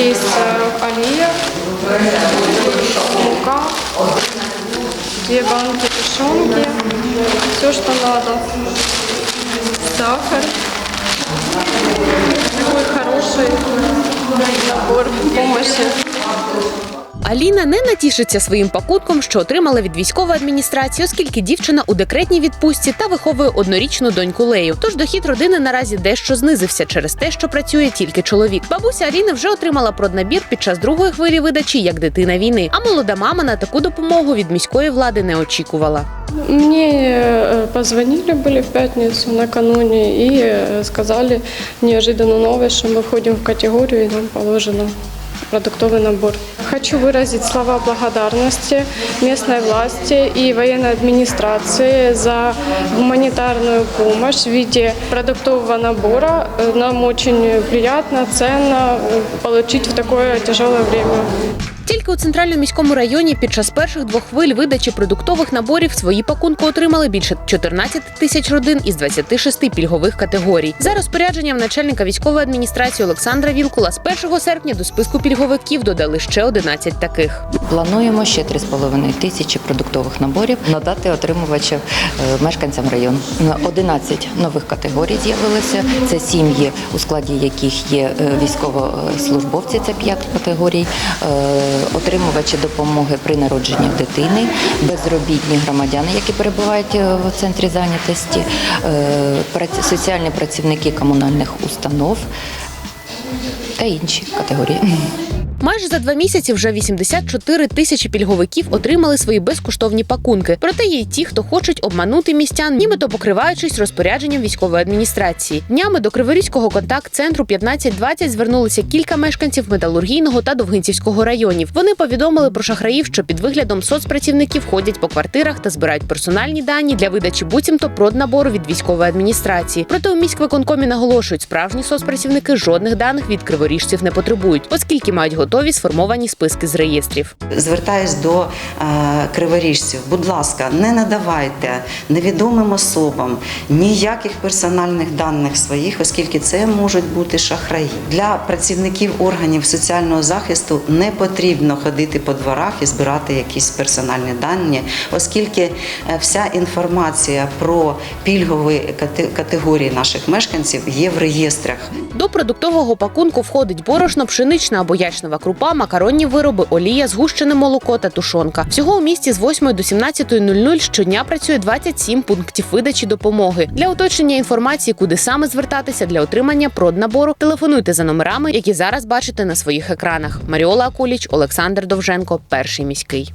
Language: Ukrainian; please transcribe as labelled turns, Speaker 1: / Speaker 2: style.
Speaker 1: Здесь аллея, олія, мука, две банки тушенки, все, что надо, сахар. Такой хороший набор помощи.
Speaker 2: Аліна не натішиться своїм пакунком, що отримала від військової адміністрації, оскільки дівчина у декретній відпустці та виховує однорічну доньку Лею. Тож дохід родини наразі дещо знизився через те, що працює тільки чоловік. Бабуся Аліни вже отримала проднабір під час другої хвилі видачі як дитина війни. А молода мама на таку допомогу від міської влади не очікувала.
Speaker 1: Мне э, позвонили были в пятницу накануне и э, сказали неожиданно новость, что мы входим в категорию и нам положено продуктовый набор. Хочу выразить слова благодарности местной власти и военной администрации за гуманитарную помощь в виде продуктового набора. Э, Нам очень приятно, ценно э, получить в такое тяжелое время.
Speaker 2: Тільки у центральному міському районі під час перших двох хвиль видачі продуктових наборів свої пакунки отримали більше 14 тисяч родин із 26 пільгових категорій. За розпорядженням начальника військової адміністрації Олександра Вілкула з 1 серпня до списку пільговиків додали ще 11 таких.
Speaker 3: Плануємо ще 3,5 тисячі продуктових наборів надати отримувачам е, мешканцям району. 11 нових категорій з'явилося. Це сім'ї, у складі яких є е, військовослужбовці, це 5 категорій, е, отримувачі допомоги при народженні дитини, безробітні громадяни, які перебувають е, в центрі зайнятості, е, соціальні працівники комунальних установ та інші категорії.
Speaker 2: Майже за два місяці вже 84 тисячі пільговиків отримали свої безкоштовні пакунки. Проте є й ті, хто хочуть обманути містян, нібито покриваючись розпорядженням військової адміністрації. Днями до Криворізького контакт-центру 1520 звернулися кілька мешканців металургійного та Довгинцівського районів. Вони повідомили про шахраїв, що під виглядом соцпрацівників ходять по квартирах та збирають персональні дані для видачі буцімто проднабору від військової адміністрації. Проте у міськвиконкомі наголошують, справжні соцпрацівники жодних даних від криворіжців не потребують, оскільки мають готові сформовані списки з реєстрів.
Speaker 4: Звертаюсь до е, криворіжців. Будь ласка, не надавайте невідомим особам ніяких персональних даних своїх, оскільки це можуть бути шахраї. Для працівників органів соціального захисту не потрібно ходити по дворах і збирати якісь персональні дані, оскільки е, вся інформація про пільгові категорії наших мешканців є в реєстрах.
Speaker 2: До продуктового пакунку входить борошно, пшенична або ячнева крупа, макаронні вироби, олія, згущене молоко та тушонка. Всього у місті з 8 до 17.00 щодня працює 27 пунктів видачі допомоги. Для уточнення інформації, куди саме звертатися для отримання проднабору, телефонуйте за номерами, які зараз бачите на своїх екранах. Маріола Акуліч, Олександр Довженко, перший міський.